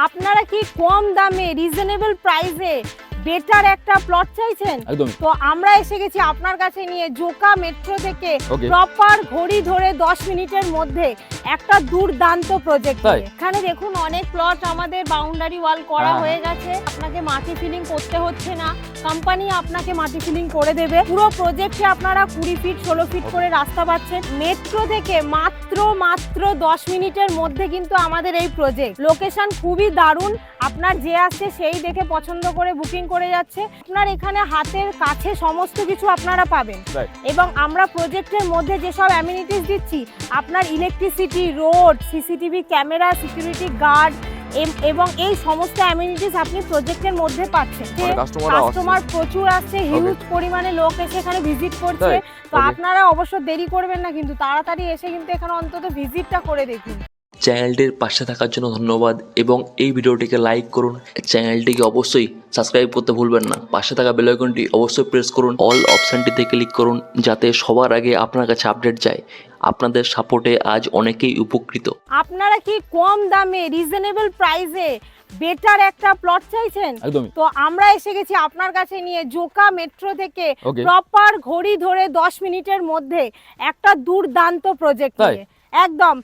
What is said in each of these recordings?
আপনারা কি কম দামে রিজনেবল প্রাইসে বেটার একটা প্লট চাইছেন? তো আমরা এসে গেছি আপনার কাছে নিয়ে জোকা মেট্রো থেকে প্রপার ঘড়ি ধরে 10 মিনিটের মধ্যে একটা দুর্দান্ত প্রজেক্ট এখানে দেখুন অনেক প্লট আমাদের বাউন্ডারি ওয়াল করা হ্যাঁ। হয়ে গেছে। আপনাকে মাটি ফিলিং করতে হচ্ছে না। কোম্পানি আপনাকে মাটি ফিলিং করে দেবে। পুরো প্রজেক্টে আপনারা কুড়ি ফিট ষোলো ফিট করে রাস্তা পাচ্ছেন। মেট্রো থেকে মাত্র মাত্র দশ মিনিটের মধ্যে কিন্তু আমাদের এই প্রজেক্ট লোকেশন খুবই দারুণ। আপনার যে আসছে সেই দেখে পছন্দ করে বুকিং করে যাচ্ছে। আপনার এখানে হাতের কাছে সমস্ত কিছু আপনারা পাবেন। এবং আমরা প্রজেক্টের মধ্যে যেসব অ্যামিনিটিস দিচ্ছি আপনার electricity road CCTV camera security guard এবং এই সমস্ত অ্যামিনিটিস আপনি প্রজেক্টের মধ্যে পাচ্ছেন। মানে কাস্টমার প্রচুর আসছে হিউজ পরিমাণে লোক এসে এখানে ভিজিট করছে। তো আপনারা অবশ্য দেরি করবেন না কিন্তু তাড়াতাড়ি এসে কিন্তু এখানে অন্তত ভিজিটটা করে দেখুন। চ্যানেলটির পাশে থাকার জন্য ধন্যবাদ এবং এই ভিডিওটিকে লাইক করুন। চ্যানেলটিকে অবশ্যই সাবস্ক্রাইব করতে ভুলবেন না। পাশে থাকা বেল আইকনটি অবশ্যই প্রেস করুন। অল অপশানটিতে ক্লিক করুন যাতে সবার আগে আপনার কাছে আপডেট যায়। আপনাদের সাপোর্টে আজ অনেকেই উপকৃত। আপনারা কি কম দামে রিজনেবল প্রাইসে বেটার একটা প্লট চাইছেন? তো আমরা এসে গেছি আপনার কাছে নিয়ে জোকা মেট্রো থেকে প্রপার ঘড়ি ধরে 10 মিনিটের মধ্যে একটা দুর্দান্ত প্রজেক্ট? নিয়ে। একদম।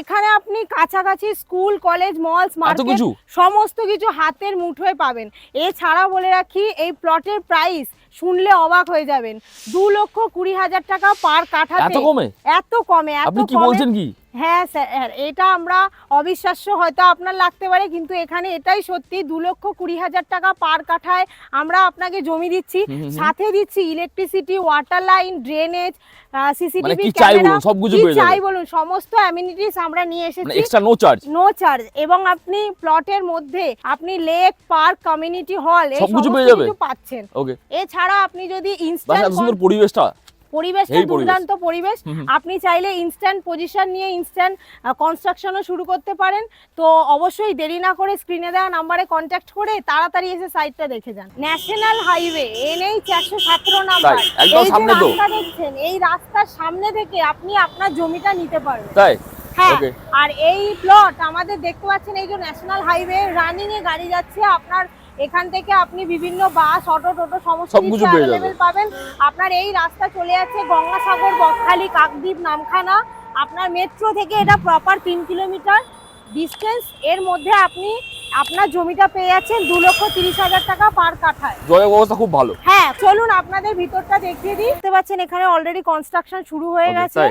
এখানে আপনি কাছাকাছি স্কুল কলেজ মল মার্কেট সমস্ত কিছু হাতের মুঠোয় পাবেন। এছাড়া বলে রাখি এই প্লটের প্রাইস শুনলে অবাক হয়ে যাবেন। দু লক্ষ কুড়ি হাজার টাকা পার কাঠাতে। এত কমে? এত কমে আপনি কি বলছেন কি? হ্যাঁ স্যার এটা আমরা অবিশ্বাস্য হয়তো আপনার লাগতে পারে কিন্তু এখানে এটাই সত্যি দু লক্ষ কুড়ি হাজার টাকা পার কাঠায় আমরা আপনাকে জমি দিচ্ছি। সাথে দিচ্ছি ইলেকট্রিসিটি ওয়াটার লাইন ড্রেনেজ মানে সিসিটিভি চাই ক্যামেরা বলুন চাই সমস্ত অ্যামিনিটিস আমরা নিয়ে মানে এসেছি extra no charge no charge এবং আপনি প্লটের মধ্যে আপনি লেক পার্ক কমিউনিটি হল এই সবকিছু পাচ্ছেন। ওকে এছাড়া আপনি যদি ইনস্ট্যান্ট সুন্দর পরিবেশটা। পরিবেশটা দুর্দান্ত পরিবেশ। আপনি চাইলে ইনস্ট্যান্ট পজিশন নিয়ে ইনস্ট্যান্ট কনস্ট্রাকশনও শুরু করতে পারেন। তো অবশ্যই দেরি না করে স্ক্রিনে দেওয়া নাম্বারে কন্ট্যাক্ট করে তাড়াতাড়ি এসে সাইটটা দেখে যান। ন্যাশনাল হাইওয়ে এনএইচ একশো সতেরো নাম্বার এই যে সামনে রাস্তা দেখছেন এই রাস্তার সামনে থেকে আপনি আপনার জমিটা নিতে পারবেন। তাই? হ্যাঁ আর এই প্লট আমাদের দেখতে পাচ্ছেন এই যে ন্যাশনাল হাইওয়ে রানিং এ গাড়ি যাচ্ছে আপনার এখান থেকে আপনি বিভিন্ন বাস অটো টোটো সমস্ত কিছু অ্যাভেলেবেল পাবেন। আপনার এই রাস্তা চলে যাচ্ছে গঙ্গাসাগর বকখালি কাকদ্বীপ নামখানা। আপনার মেট্রো থেকে এটা প্রপার তিন কিলোমিটার ডিস্টেন্স এর মধ্যে আপনি আপনার জমিটা পেয়ে যাচ্ছেন দু লক্ষ তিরিশ হাজার টাকা পার কাঠায়। যোগাযোগ ব্যবস্থা খুব ভালো। হ্যাঁ চলুন আপনাদের ভিতরটা দেখিয়ে দিই। দেখতে পাচ্ছেন এখানে অলরেডি কনস্ট্রাকশন শুরু হয়ে গেছে।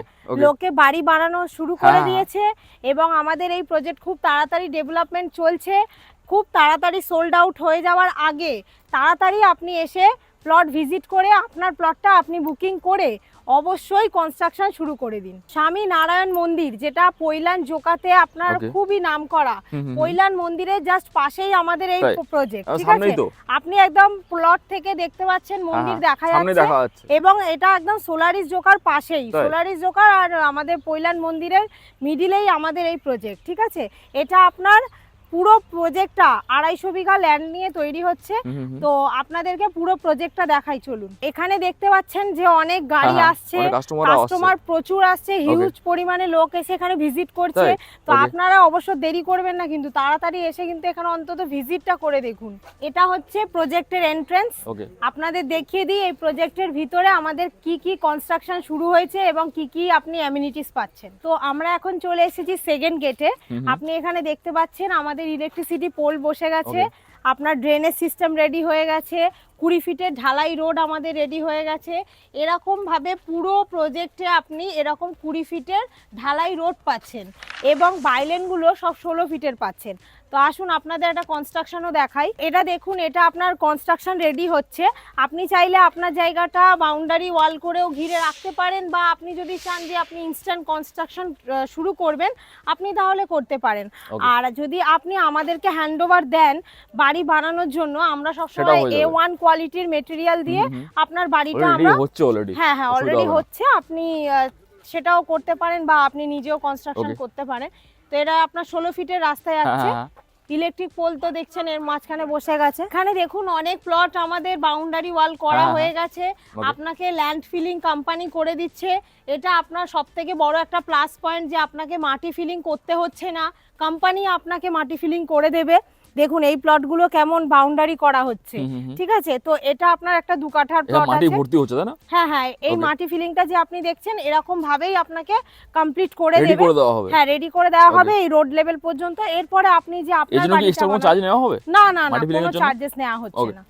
লোকে বাড়ি বানানো শুরু হ্যাঁ, করে হ্যাঁ। দিয়েছে এবং আমাদের এই প্রজেক্ট খুব তাড়াতাড়ি ডেভেলপমেন্ট চলছে। খুব তাড়াতাড়ি সোল্ড আউট হয়ে যাওয়ার আগে তাড়াতাড়ি আপনি এসে প্লট ভিজিট করে আপনার প্লটটা আপনি বুকিং করে অবশ্যই কনস্ট্রাকশন শুরু করে দিন। স্বামী নারায়ণ মন্দির যেটা পৈলান জোকাতে আপনার খুবই নাম করা। পৈলান মন্দিরের জাস্ট পাশেই আমাদের এই? প্রজেক্ট ঠিক আছে? আপনি একদম প্লট থেকে দেখতে পাচ্ছেন মন্দির দেখা যাচ্ছে এবং এটা একদম সোলারিস জোকার পাশেই? সোলারিস জোকার আর আমাদের পৈলান মন্দিরের মিডিলেই আমাদের এই প্রজেক্ট ঠিক আছে? এটা আপনার পুরো প্রজেক্টটা আড়াইশো বিঘা ল্যান্ড নিয়ে তৈরি হচ্ছে। তো আপনাদেরকে পুরো প্রজেক্টটা দেখাই চলুন। এখানে দেখতে পাচ্ছেন যে অনেক গাড়ি হ্যাঁ, হ্যাঁ, আসছে কাস্টমার প্রচুর আসছে হিউজ পরিমাণে লোক এসে এখানে ভিজিট করছে। তো আপনারা অবশ্য দেরি করবেন না কিন্তু তাড়াতাড়ি এসে কিন্তু এখানে অন্তত ভিজিটটা করে দেখুন। এটা হচ্ছে প্রজেক্টের এন্ট্রেন্স আপনাদের দেখিয়ে দিই এই প্রজেক্টের ভিতরে আমাদের কি কি কনস্ট্রাকশন শুরু হয়েছে এবং কি কি আপনি অ্যামিনিটিস পাচ্ছেন। তো আমরা এখন চলে এসেছি সেকেন্ড গেটে। আপনি এখানে দেখতে পাচ্ছেন আমাদের ইলেকট্রিসিটি পোল বসে গেছে। আপনার ড্রেনের সিস্টেম রেডি হয়ে গেছে। কুড়ি ফিটের ঢালাই রোড আমাদের রেডি হয়ে গেছে। এরকম ভাবে পুরো প্রজেক্টে আপনি এরকম কুড়ি ফিটের ঢালাই রোড পাচ্ছেন এবং বাইলেনগুলো সব ষোলো ফিটের পাচ্ছেন। তো আসুন আপনাদের একটা কনস্ট্রাকশনও দেখাই। এটা দেখুন এটা আপনার কনস্ট্রাকশন রেডি হচ্ছে। আপনি চাইলে আপনার জায়গাটা বাউন্ডারি ওয়াল করেও ঘিরে রাখতে পারেন বা আপনি যদি চান যে আপনি ইনস্ট্যান্ট কনস্ট্রাকশন শুরু করবেন আপনি তাহলে করতে পারেন। আর যদি আপনি আমাদেরকে হ্যান্ড ওভার দেন বাড়ি বানানোর জন্য আমরা সবসময় এ। ওয়ান কোয়ালিটির মেটেরিয়াল দিয়ে। আপনার বাড়িটা আমরা হচ্ছে অলরেডি হ্যাঁ হ্যাঁ অলরেডি হচ্ছে। আপনি সেটাও করতে পারেন বা আপনি নিজেও কনস্ট্রাকশন করতে পারেন। তো এটা আপনার ষোলো ফিটের রাস্তায় হ্যাঁ হ্যাঁ হ্যাঁ। ইলেকট্রিক পোল তো দেখছেন এর মাঝখানে বসে গেছে। এখানে দেখুন অনেক প্লট আমাদের বাউন্ডারি ওয়াল করা হ্যাঁ, হয়ে। গেছে। আপনাকে ল্যান্ড ফিলিং কোম্পানি করে দিচ্ছে। এটা আপনার সব থেকে বড় একটা প্লাস পয়েন্ট যে আপনাকে মাটি ফিলিং করতে হচ্ছে না। কোম্পানি আপনাকে মাটি ফিলিং করে দেবে। দেখুন এই প্লটগুলো কেমন বাউন্ডারি করা হচ্ছে। ঠিক আছে? তো এটা আপনার একটা দু কাঠার প্লট মাটি ভর্তি হচ্ছে তাই না? হ্যাঁ হ্যাঁ এই. মাটি ফিলিংটা যে আপনি দেখছেন এরকম ভাবেই আপনাকে কমপ্লিট করে দেবে। করে দেওয়া হবে। হ্যাঁ রেডি করে দেওয়া হবে এই রোড লেভেল পর্যন্ত। এরপরে আপনি যে আপনার বাড়িটা এক্সট্রা কোনো চার্জ নেওয়া হবে? না না না কোনো চার্জেস নেওয়া হচ্ছে না।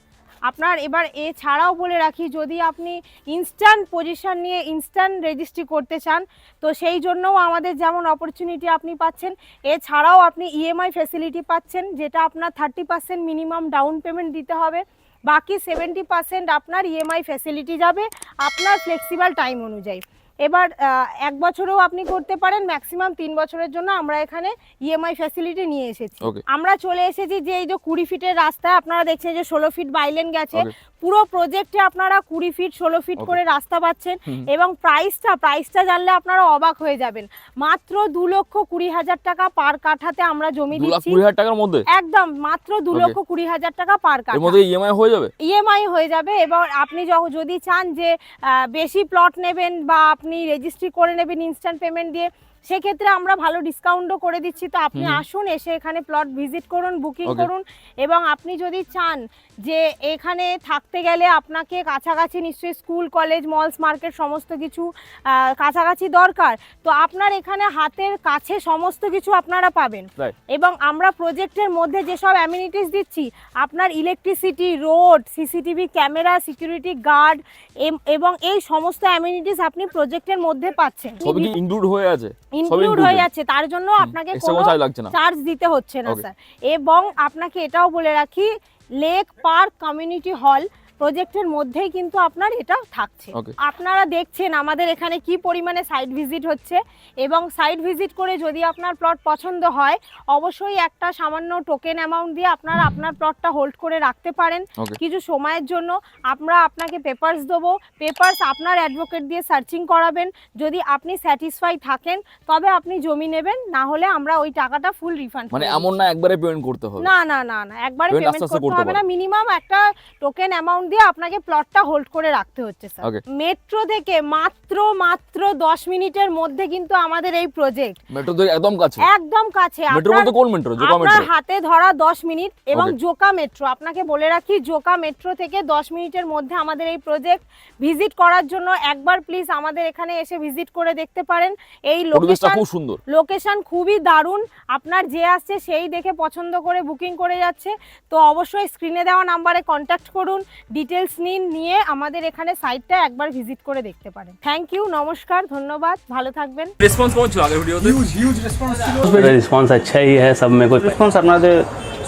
আপনার এবার এ ছাড়াও বলে রাখি, যদি আপনি ইনস্ট্যান্ট পজিশন নিয়ে ইনস্ট্যান্ট রেজিস্ট্রি করতে চান, তো সেই জন্যও আমাদের যেমন অপরচুনিটি আপনি পাচ্ছেন, এছাড়াও আপনি ইএমআই ফেসিলিটি পাচ্ছেন, যেটা আপনার thirty percent minimum down payment দিতে হবে, বাকি সেভেন্টি পার্সেন্ট আপনার ইএমআই ফ্যাসিলিটি যাবে, আপনার ফ্লেক্সিবল টাইম অনুযায়ী। এবার এক বছরেও আপনি করতে পারেন ম্যাক্সিমাম তিন বছরের জন্য আমরা এখানে ইএমআই ফ্যাসিলিটি নিয়ে এসেছি। আমরা চলে এসেছি যে এই যে কুড়ি ফিটের রাস্তায় আপনারা দেখছেন যে ষোলো ফিট বাইলেন গেছে। পুরো প্রজেক্টে আপনারা কুড়ি ফিট ষোলো ফিট করে রাস্তা পাচ্ছেন এবং প্রাইসটা প্রাইসটা জানলে আপনারা অবাক হয়ে যাবেন। মাত্র দু লক্ষ কুড়ি হাজার টাকা পার কাঠাতে আমরা জমি দিচ্ছি। কুড়ি হাজার টাকার মধ্যে? একদম মাত্র দু লক্ষ কুড়ি হাজার টাকা পার কাঠা। মধ্যে ইএমআই হয়ে যাবে? ইএমআই হয়ে যাবে এবং আপনি যখন যদি চান যে বেশি প্লট নেবেন বা আপনি রেজিস্ট্রি করে নেবেন ইনস্ট্যান্ট পেমেন্ট দিয়ে। সেক্ষেত্রে আমরা ভালো ডিসকাউন্টও করে দিচ্ছি। তো আপনি আসুন এসে এখানে প্লট ভিজিট করুন বুকিং করুন এবং আপনি যদি চান যে এখানে থাকতে গেলে আপনাকে কাছাকাছি নিশ্চয়ই স্কুল কলেজ মলস মার্কেট সমস্ত কিছু কাছাকাছি দরকার। তো আপনার এখানে হাতের কাছে সমস্ত কিছু আপনারা পাবেন। এবং আমরা প্রজেক্টের মধ্যে যেসব অ্যামিনিটিস দিচ্ছি আপনার electricity road CCTV camera security guard এবং এই সমস্ত অ্যামিনিটিস আপনি প্রজেক্টের মধ্যে পাচ্ছেন। সবই কি ইনক্লুড হয়ে আছে? ইনক্লুড হয়ে আছে তার জন্য আপনাকে কোনো চার্জ দিতে হচ্ছে না স্যার এবং আপনাকে এটাও বলে রাখি লেক পার্ক কমিউনিটি হল প্রজেক্টের মধ্যেই কিন্তু আপনার এটা থাকছে। আপনারা দেখছেন আমাদের এখানে কি পরিমাণে সাইট ভিজিট হচ্ছে এবং সাইট ভিজিট করে যদি আপনার প্লট পছন্দ হয় অবশ্যই একটা সামান্য টোকেন অ্যামাউন্ট দিয়ে আপনারা আপনার প্লটটা হোল্ড করে রাখতে পারেন। কিছু সময়ের জন্য আমরা আপনাকে পেপার্স দেবো। পেপার্স আপনার অ্যাডভোকেট দিয়ে সার্চিং করাবেন। যদি আপনি স্যাটিসফাই থাকেন তবে আপনি জমি নেবেন না হলে আমরা ওই টাকাটা ফুল রিফান্ড মানে এমন না একবারে পেমেন্ট করতে হবে। না না না না একবারে পেমেন্ট করতে হবে না। মিনিমাম একটা টোকেন অ্যামাউন্ট দিয়ে আপনাকে প্লটটা হোল্ড করে রাখতে হচ্ছে স্যার. মেট্রো থেকে মাত্র মাত্র দশ মিনিটের মধ্যে কিন্তু আমাদের এই প্রজেক্ট মেট্রো একদম কাছে? একদম কাছে। মেট্রো বলতে কোন মেট্রো জোকা আপনার হাতে ধরা দশ মিনিট এবং জোকা মেট্রো আপনাকে বলে রাখি জোকা মেট্রো থেকে দশ মিনিটের মধ্যে আমাদের এই প্রজেক্ট ভিজিট করার জন্য একবার প্লিজ আমাদের এখানে এসে ভিজিট করে দেখতে পারেন। এই লোকেশন খুব সুন্দর। লোকেশন খুবই দারুণ। আপনার যে আসছে সেই দেখে পছন্দ করে বুকিং করে যাচ্ছে। তো অবশ্যই স্ক্রিনে দেওয়া নাম্বারে কন্ট্যাক্ট করুন। ডিটেলস নিন নিয়ে আমাদের এখানে সাইটটা একবার ভিজিট করে দেখতে পারেন। থ্যাংক ইউ নমস্কার ধন্যবাদ ভালো থাকবেন। রেসপন্স কেমন ছিল আগের ভিডিওতে। হিউজ হিউজ রেসপন্স ছিল। রেসপন্স আচ্ছাই হ্যায় সব মে কো রেসপন্স আপনাদের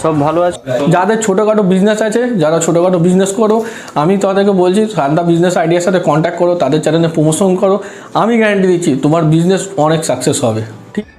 সব ভালো আছে। যাদের ছোটোখাটো বিজনেস আছে যারা ছোটোখাটো বিজনেস করো আমি তাদেরকে বলছি সান্দা বিজনেস আইডিয়ার সাথে কন্ট্যাক্ট করো তাদের চ্যানেলে প্রমোশন করো। আমি গ্যারান্টি দিচ্ছি তোমার বিজনেস অনেক সাকসেস হবে।